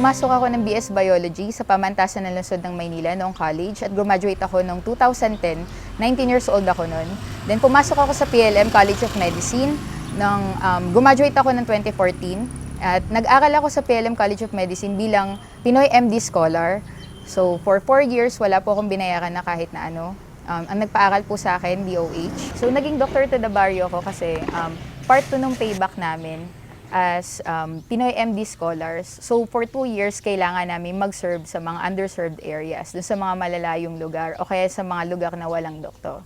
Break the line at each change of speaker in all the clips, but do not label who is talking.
Pumasok ako ng BS Biology sa pamantasan ng lungsod ng Maynila noong college at graduate ako noong 2010. 19 years old ako noon. Then pumasok ako sa PLM College of Medicine. Nang, um, graduate ako ng 2014 at nag-aral ako sa PLM College of Medicine bilang Pinoy MD Scholar. So for four years, wala po akong binayaran na kahit na ano. Um, ang nagpaaral po sa akin, DOH. So naging the barrio ako kasi um, part to nung payback namin as um, Pinoy MD scholars. So for two years, kailangan namin mag-serve sa mga underserved areas, dun sa mga malalayong lugar o kaya sa mga lugar na walang doktor.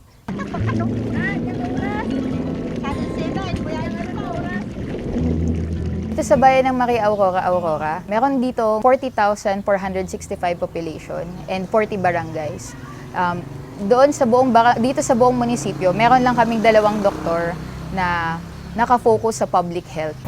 Ito sa bayan ng Maria Aurora, Aurora, meron dito 40,465 population and 40 barangays. Um, doon sa buong dito sa buong munisipyo, meron lang kaming dalawang doktor na nakafocus sa public health.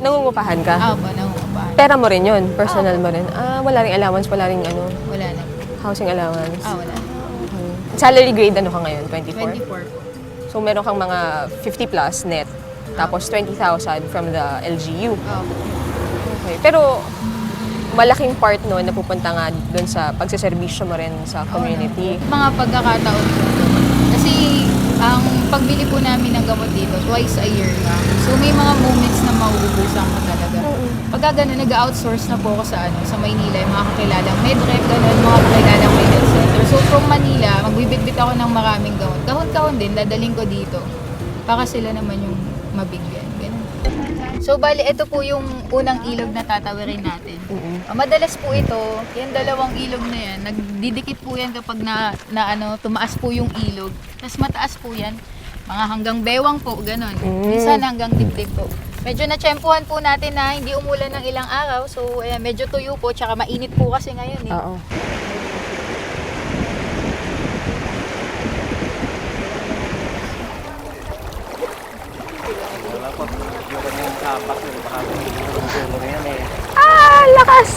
Nangungupahan ka?
Opo, nangungupahan.
Pera mo rin yun, personal mo rin. Ah, wala ring allowance, wala ring ano,
Wala na.
housing allowance.
Ah, wala na.
Hmm. Salary grade ano ka ngayon? 24?
24 po.
So meron kang mga 50 plus net, tapos 20,000 from the LGU.
Opo.
Okay. Pero malaking part no napupunta nga doon sa pagseserbisyo mo rin sa community.
Mga pagkakataon. Kasi ang pagbili po namin ng gamot dito, twice a year na. So may mga moments na mauubusan ka talaga. Pagka gano'n, nag-outsource na po ako sa ano, sa Maynila, yung mga kakilalang medrep, gano'n, mga kakilalang health center. So from Manila, magbibitbit ako ng maraming gamot. Kahon-kahon din, dadaling ko dito. Para sila naman yung mabigyan. So bali, ito po yung unang ilog na tatawirin natin. Ah, Madalas po ito, yung dalawang ilog na yan, nagdidikit po yan kapag na, na ano, tumaas po yung ilog. Tapos mataas po yan, mga hanggang bewang po, ganun. Minsan hanggang dibdib po. Medyo natsyempuhan po natin na hindi umulan ng ilang araw, so eh, medyo tuyo po, tsaka mainit po kasi ngayon eh.
Oo. Ah, lakas!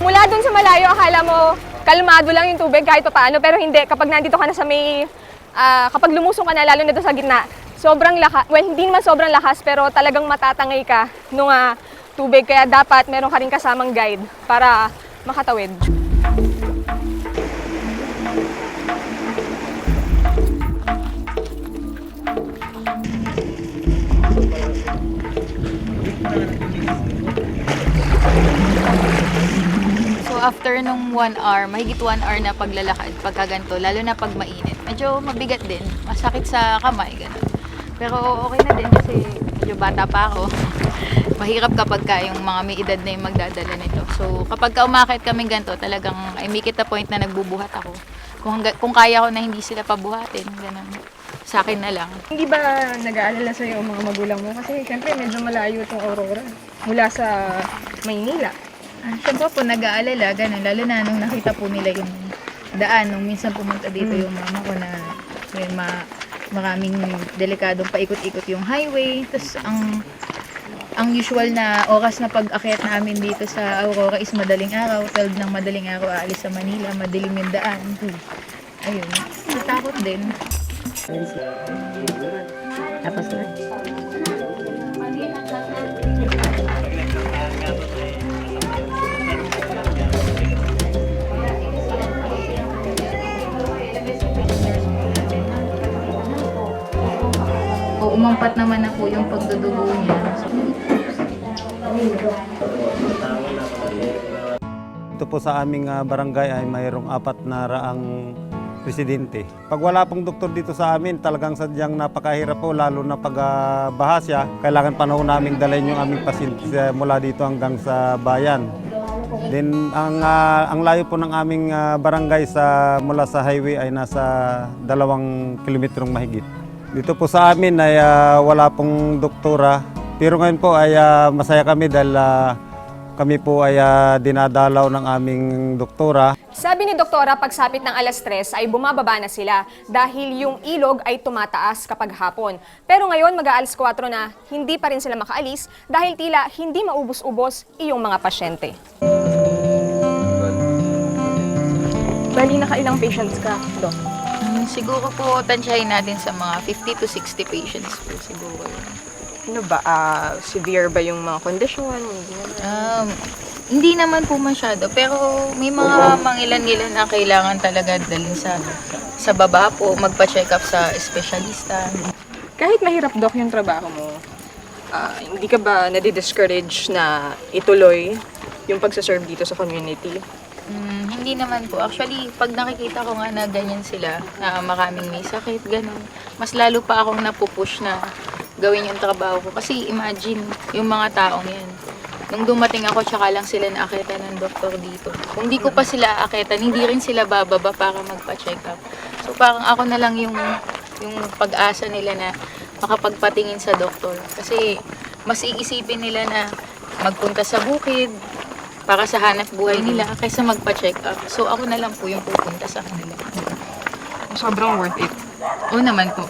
Mula dun sa malayo, akala mo kalmado lang yung tubig kahit pa paano, pero hindi. Kapag nandito ka na sa may, ah, kapag lumusong ka na, lalo na doon sa gitna, sobrang lakas, well, hindi naman sobrang lakas, pero talagang matatangay ka nung ah, tubig. Kaya dapat meron ka rin kasamang guide para makatawid.
So after nung one hour, mahigit one hour na paglalakad, pagka ganito, lalo na pag mainit, medyo mabigat din, masakit sa kamay, gano'n. Pero okay na din kasi medyo bata pa ako. Mahirap kapag ka yung mga may edad na yung magdadala nito. So kapag ka umakit kami ganito, talagang I make it a point na nagbubuhat ako. Kung, kung kaya ko na hindi sila pabuhatin, gano'n. Sa akin na lang.
Hindi ba nag-aalala sa'yo ang mga magulang mo? Kasi syempre medyo malayo itong Aurora mula sa Maynila.
Ah, Siyempre po, nag-aalala, ganun. Lalo na nung nakita po nila yung daan. Nung minsan pumunta dito yung mama ko na may ma maraming delikadong paikot-ikot yung highway. Tapos ang ang usual na oras na pag-akyat namin dito sa Aurora is madaling araw. 12 ng madaling araw aalis sa Manila. Madilim yung daan. Ayun. Natakot din.
Tapos na.
O umampat naman na po yung pagdudugo niya.
Ito po sa aming ah, barangay ay mayroong apat na raang presidente. Pag wala pong doktor dito sa amin, talagang sadyang napakahirap po, lalo na pag ah, bahasya. Kailangan panahon namin dalhin yung aming pasyente mula dito hanggang sa bayan. Then ang ah, ang layo po ng aming ah, barangay sa mula sa highway ay nasa dalawang kilometrong mahigit. Dito po sa amin ay ah, wala pong doktora. Pero ngayon po ay ah, masaya kami dahil ah, Kami po ay ah, dinadalaw ng aming doktora.
Sabi ni Doktora, pagsapit ng alas 3 ay bumababa na sila dahil yung ilog ay tumataas kapag hapon. Pero ngayon mag-aalas 4 na, hindi pa rin sila makaalis dahil tila hindi maubos-ubos iyong mga pasyente. Bali, nakailang patients ka, Dok?
Hmm, siguro po, tansyahin natin sa mga 50 to 60 patients po siguro.
Ano ba, ah, severe ba yung mga kondisyon?
Um, hindi naman po masyado, pero may mga mangilan-ngilan na kailangan talaga dalhin sa sa baba po, magpa-check up sa espesyalista.
Kahit mahirap, Dok, yung trabaho mo, ah, hindi ka ba nadi-discourage na ituloy yung pagsaserve dito sa community?
Mm, hindi naman po. Actually, pag nakikita ko nga na ganyan sila, na maraming may sakit, ganun, mas lalo pa akong napupush na gawin yung trabaho ko. Kasi imagine, yung mga taong yan, nung dumating ako, tsaka lang sila naakita ng doktor dito. Kung di ko pa sila aakitan, hindi rin sila bababa para magpa-check up. So parang ako na lang yung, yung pag-asa nila na makapagpatingin sa doktor. Kasi mas iisipin nila na magpunta sa bukid, para sa hanap buhay nila kaysa magpa-check up. So ako na lang po yung pupunta sa kanila.
Sobrang worth it.
Oo naman po.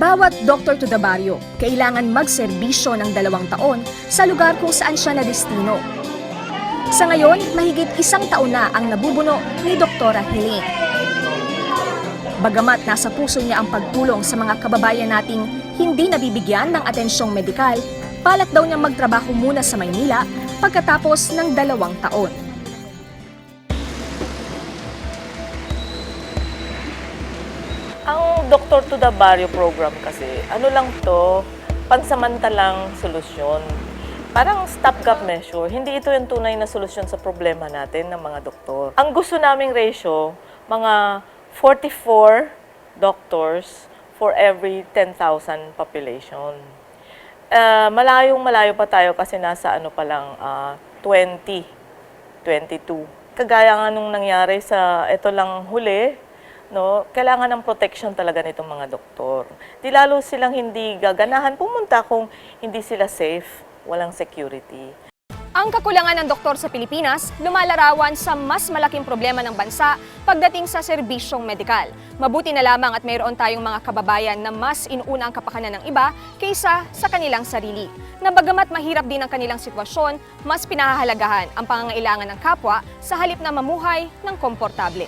Bawat doktor to the barrio, kailangan magserbisyo ng dalawang taon sa lugar kung saan siya na destino. Sa ngayon, mahigit isang taon na ang nabubuno ni Doktora Helene. Bagamat nasa puso niya ang pagtulong sa mga kababayan nating hindi nabibigyan ng atensyong medikal, balak daw niya magtrabaho muna sa Maynila pagkatapos ng dalawang taon.
Ang Doctor to the Barrio program kasi, ano lang to, pansamantalang solusyon. Parang stopgap measure. Hindi ito yung tunay na solusyon sa problema natin ng mga doktor. Ang gusto naming ratio, mga 44 doctors for every 10,000 population. Uh, malayong malayo pa tayo kasi nasa ano pa lang, ah, 20, 22. Kagaya nga nung nangyari sa ito lang huli, no, kailangan ng protection talaga nitong mga doktor. Di lalo silang hindi gaganahan pumunta kung hindi sila safe, walang security.
Ang kakulangan ng doktor sa Pilipinas lumalarawan sa mas malaking problema ng bansa pagdating sa serbisyong medikal. Mabuti na lamang at mayroon tayong mga kababayan na mas inuuna ang kapakanan ng iba kaysa sa kanilang sarili. Na bagamat mahirap din ang kanilang sitwasyon, mas pinahahalagahan ang pangangailangan ng kapwa sa halip na mamuhay ng komportable.